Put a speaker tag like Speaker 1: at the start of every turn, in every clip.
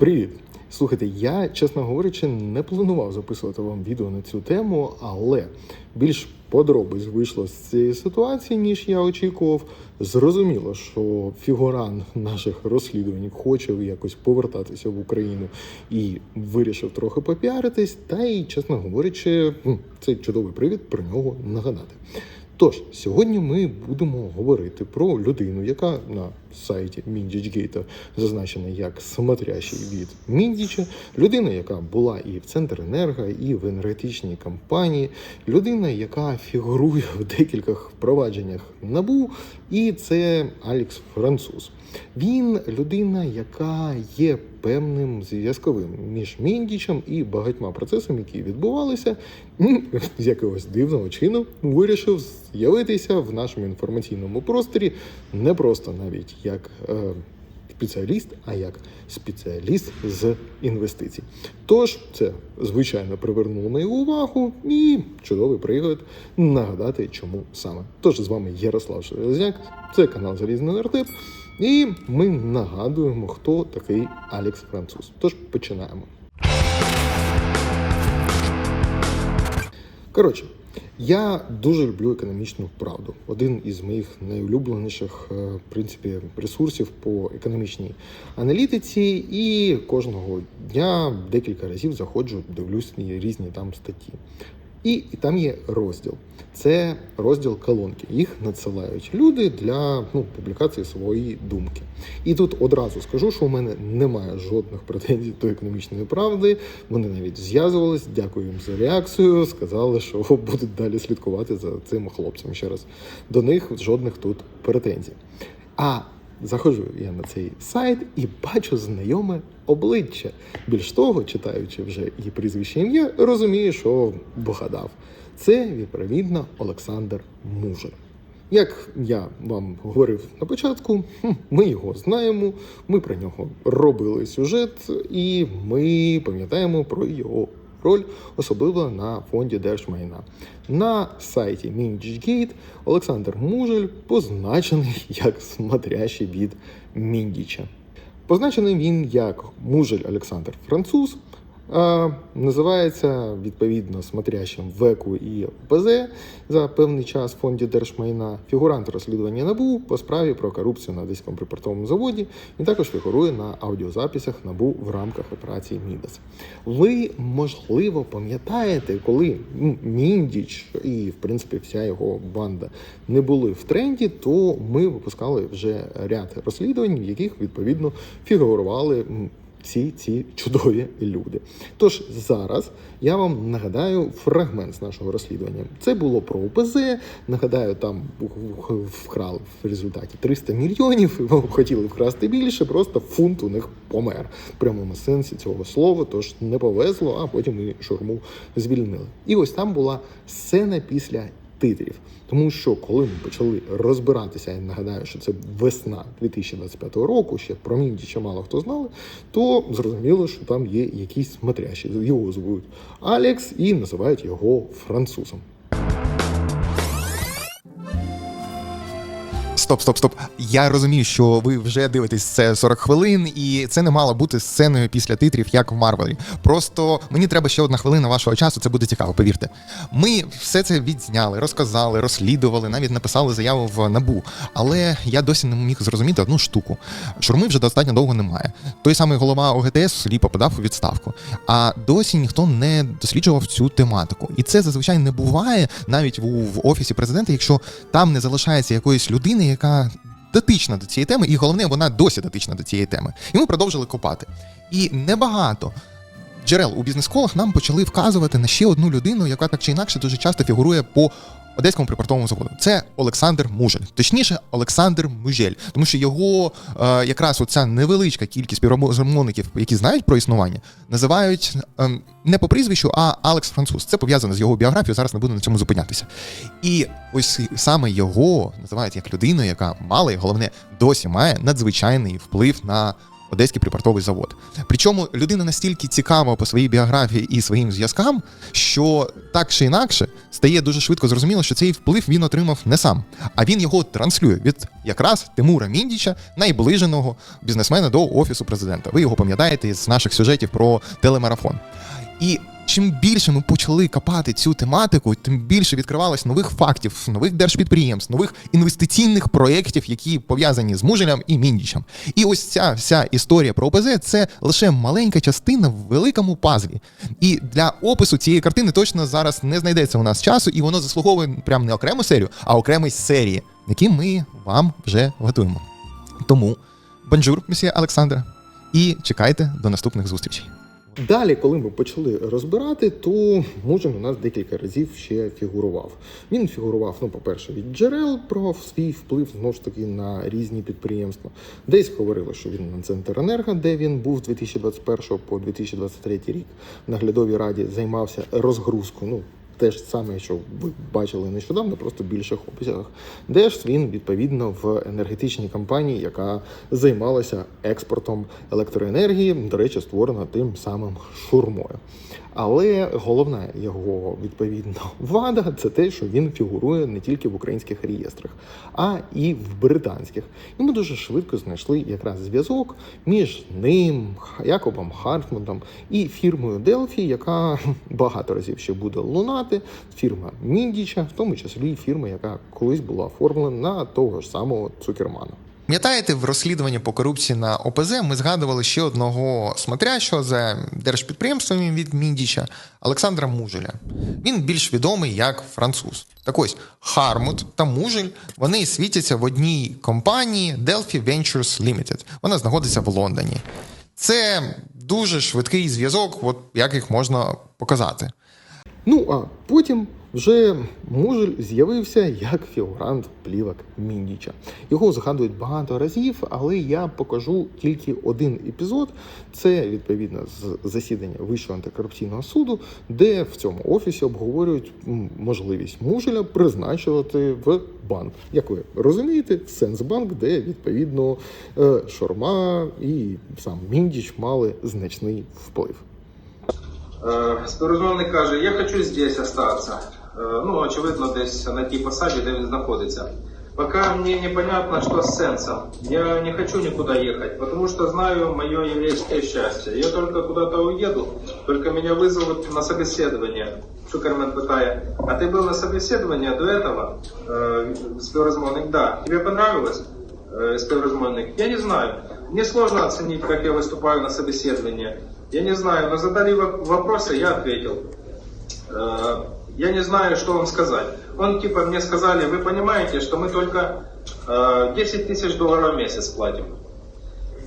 Speaker 1: Привіт! Слухайте, я, чесно говорячи, не планував записувати вам відео на цю тему, але більш подробиць вийшло з цієї ситуації, ніж я очікував. Зрозуміло, що фігурант наших розслідувань хоче якось повертатися в Україну і вирішив трохи попіаритись, та й, чесно говорячи, це чудовий привід про нього нагадати. Тож сьогодні ми будемо говорити про людину, яка на сайті Міндічгейта зазначена як смотрящий від Міндіча, людина, яка була і в Центренерго, і в енергетичній компанії, людина, яка фігурує в декількох впровадженнях набу, і це Алікс Француз. Він людина, яка є певним зв'язковим між Міндічем і багатьма процесами, які відбувалися, з якогось дивного чину вирішив з'явитися в нашому інформаційному просторі не просто навіть як е, спеціаліст, а як спеціаліст з інвестицій. Тож це звичайно привернуло мою увагу і чудовий приклад нагадати, чому саме. Тож з вами Ярослав Шелезняк, це канал Залізний Нартеп. І ми нагадуємо, хто такий Алекс Француз. Тож починаємо. Коротше, я дуже люблю економічну правду. Один із моїх найулюбленіших е, в принципі ресурсів по економічній аналітиці, і кожного дня декілька разів заходжу, дивлюсь різні там статті. І, там є розділ. Це розділ колонки. Їх надсилають люди для ну, публікації своєї думки. І тут одразу скажу, що у мене немає жодних претензій до економічної правди. Вони навіть зв'язувались. Дякую їм за реакцію. Сказали, що будуть далі слідкувати за цим хлопцем. Ще раз до них жодних тут претензій. А Заходжу я на цей сайт і бачу знайоме обличчя. Більш того, читаючи вже її прізвище ім'я, розумію, що вгадав. Це відповідно Олександр Мужер. Як я вам говорив на початку, ми його знаємо, ми про нього робили сюжет, і ми пам'ятаємо про його роль, особливо на фонді держмайна. На сайті Міндічгейт Олександр Мужель позначений як смотрящий від Міндіча. Позначений він як Мужель Олександр Француз. А, називається відповідно смотрящим ВЕКу і ОПЗ за певний час в фонді держмайна фігурант розслідування НАБУ по справі про корупцію на Одеському припортовому заводі. Він також фігурує на аудіозаписах НАБУ в рамках операції Мідас. Ви можливо пам'ятаєте, коли ну, Міндіч і в принципі вся його банда не були в тренді, то ми випускали вже ряд розслідувань, в яких відповідно фігурували. Всі ці чудові люди. Тож зараз я вам нагадаю фрагмент з нашого розслідування. Це було про ОПЗ. Нагадаю, там вкрали в результаті 300 мільйонів. Хотіли вкрасти більше, просто фунт у них помер в прямому сенсі цього слова. Тож не повезло, а потім і шурму звільнили. І ось там була сцена після титрів. Тому що коли ми почали розбиратися, я нагадаю, що це весна 2025 року, ще про мінді мало хто знали, то зрозуміло, що там є якісь матрящі. Його звуть Алекс і називають його французом.
Speaker 2: Стоп, стоп, стоп. Я розумію, що ви вже дивитесь це 40 хвилин, і це не мало бути сценою після титрів, як в Марвелі. Просто мені треба ще одна хвилина вашого часу, це буде цікаво, повірте. Ми все це відзняли, розказали, розслідували, навіть написали заяву в набу. Але я досі не міг зрозуміти одну штуку. Шурми вже достатньо довго немає. Той самий голова ОГТС ліпо подав у відставку. А досі ніхто не досліджував цю тематику. І це зазвичай не буває навіть в офісі президента, якщо там не залишається якоїсь людини, яка дотична до цієї теми, і головне, вона досі дотична до цієї теми. І ми продовжили копати. І небагато. Джерел у бізнес-колах нам почали вказувати на ще одну людину, яка так чи інакше дуже часто фігурує по Одеському припортовому заводу. Це Олександр Мужель, точніше, Олександр Мужель, тому що його е, якраз оця невеличка кількість співрозмовників, які знають про існування, називають е, не по прізвищу, а Алекс Француз. Це пов'язано з його біографією. Зараз не буду на цьому зупинятися. І ось саме його називають як людину, яка мала і головне досі має надзвичайний вплив на Одеський припортовий завод. Причому людина настільки цікава по своїй біографії і своїм зв'язкам, що так чи інакше стає дуже швидко зрозуміло, що цей вплив він отримав не сам, а він його транслює від якраз Тимура Міндіча, найближеного бізнесмена до офісу президента. Ви його пам'ятаєте з наших сюжетів про телемарафон. І чим більше ми почали копати цю тематику, тим більше відкривалось нових фактів, нових держпідприємств, нових інвестиційних проєктів, які пов'язані з Мужелем і Міндічем. І ось ця вся історія про ОПЗ це лише маленька частина в великому пазлі. І для опису цієї картини точно зараз не знайдеться у нас часу, і воно заслуговує прям не окрему серію, а окремий серії, які ми вам вже готуємо. Тому бонжур, месьє Олександре, і чекайте до наступних зустрічей.
Speaker 1: Далі, коли ми почали розбирати, то Мужин у нас декілька разів ще фігурував. Він фігурував, ну, по-перше, від джерел про свій вплив знову ж таки на різні підприємства. Десь говорили, що він на Центренерго, де він був з 2021 по 2023 рік в наглядовій раді, займався розгрузкою. Ну, те ж саме, що ви бачили нещодавно, просто в більших обсягах. Де ж він відповідно в енергетичній компанії, яка займалася експортом електроенергії, до речі, створена тим самим шурмою. Але головна його відповідно вада це те, що він фігурує не тільки в українських реєстрах, а і в британських. І ми дуже швидко знайшли якраз зв'язок між ним, Якобом Хартманом і фірмою Делфі, яка багато разів ще буде лунати. Фірма Міндіча, в тому числі фірма, яка колись була оформлена на того ж самого Цукермана.
Speaker 2: Пам'ятаєте, в розслідуванні по корупції на ОПЗ ми згадували ще одного смотрящого за держпідприємствами від Міндіча Олександра Мужеля. Він більш відомий як француз. Так ось Хармут та Мужель вони світяться в одній компанії Delphi Ventures Limited. Вона знаходиться в Лондоні. Це дуже швидкий зв'язок, от як їх можна показати.
Speaker 1: Ну а потім вже Мужель з'явився як фігурант плівок Міндіча. Його згадують багато разів, але я покажу тільки один епізод. Це відповідно з засідання Вищого антикорупційного суду, де в цьому офісі обговорюють можливість Мужеля призначувати в банк. Як ви розумієте, Сенсбанк, де відповідно е, Шорма і сам Міндіч мали значний вплив.
Speaker 3: Е, каже, я хочу здесь остаться. Е, Ну, очевидно, десь на тій посаді, де він знаходиться. Пока мне непонятно, что с сенсом. Я не хочу никуда ехать, потому что знаю мое еврейское счастье. Я только куда-то уеду, только меня вызовут на собеседование. Шукермен пытает, а ты был на собеседовании до этого? Э, співрозмовник, да. Тебе понравилось? Э, співрозмовник, я не знаю. Мне сложно оценить, как я выступаю на собеседовании. Я не знаю, но задали воп- вопросы, я ответил. Э, Я не знаю, что вам сказать. Он типа мне сказали, вы понимаете, что мы только э, 10 тысяч долларов в месяц платим.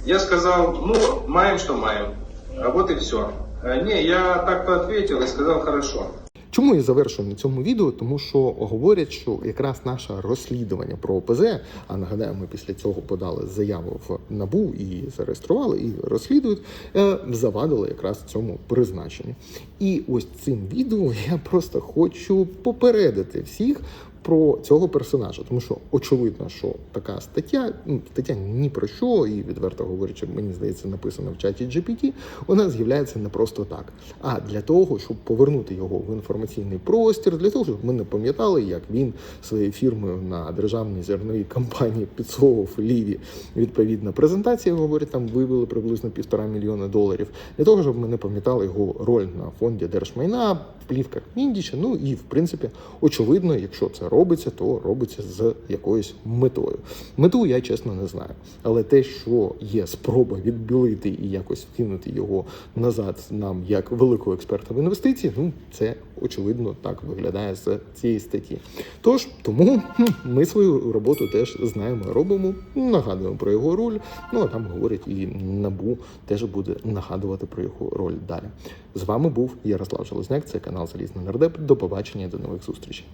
Speaker 3: Я сказал, ну, маем, что маем. А вот и все. Не, я так-то ответил и сказал, хорошо.
Speaker 1: Чому я завершую на цьому відео? Тому що говорять, що якраз наше розслідування про ОПЗ, а нагадаю, ми після цього подали заяву в набу і зареєстрували, і розслідують, е, завадило якраз цьому призначенню. І ось цим відео я просто хочу попередити всіх. Про цього персонажа, тому що очевидно, що така стаття, ну стаття ні про що, і відверто говорячи, мені здається, написана в чаті GPT, вона з'являється не просто так, а для того, щоб повернути його в інформаційний простір, для того, щоб ми не пам'ятали, як він своєю фірмою на державній зерновій компанії підсовував ліві відповідна презентація. Говорить, там вивели приблизно півтора мільйона доларів. Для того, щоб ми не пам'ятали його роль на фонді держмайна, в плівках Міндіча. Ну і в принципі, очевидно, якщо це робиться, то робиться з якоюсь метою. Мету я чесно не знаю. Але те, що є спроба відбілити і якось вкинути його назад нам як великого експерта в інвестиції, ну це очевидно так виглядає з цієї статті. Тож тому ми свою роботу теж знаємо, робимо, нагадуємо про його роль. Ну а там говорять і набу теж буде нагадувати про його роль далі. З вами був Ярослав Железняк, це канал Залізний Нардеп. До побачення, до нових зустрічей.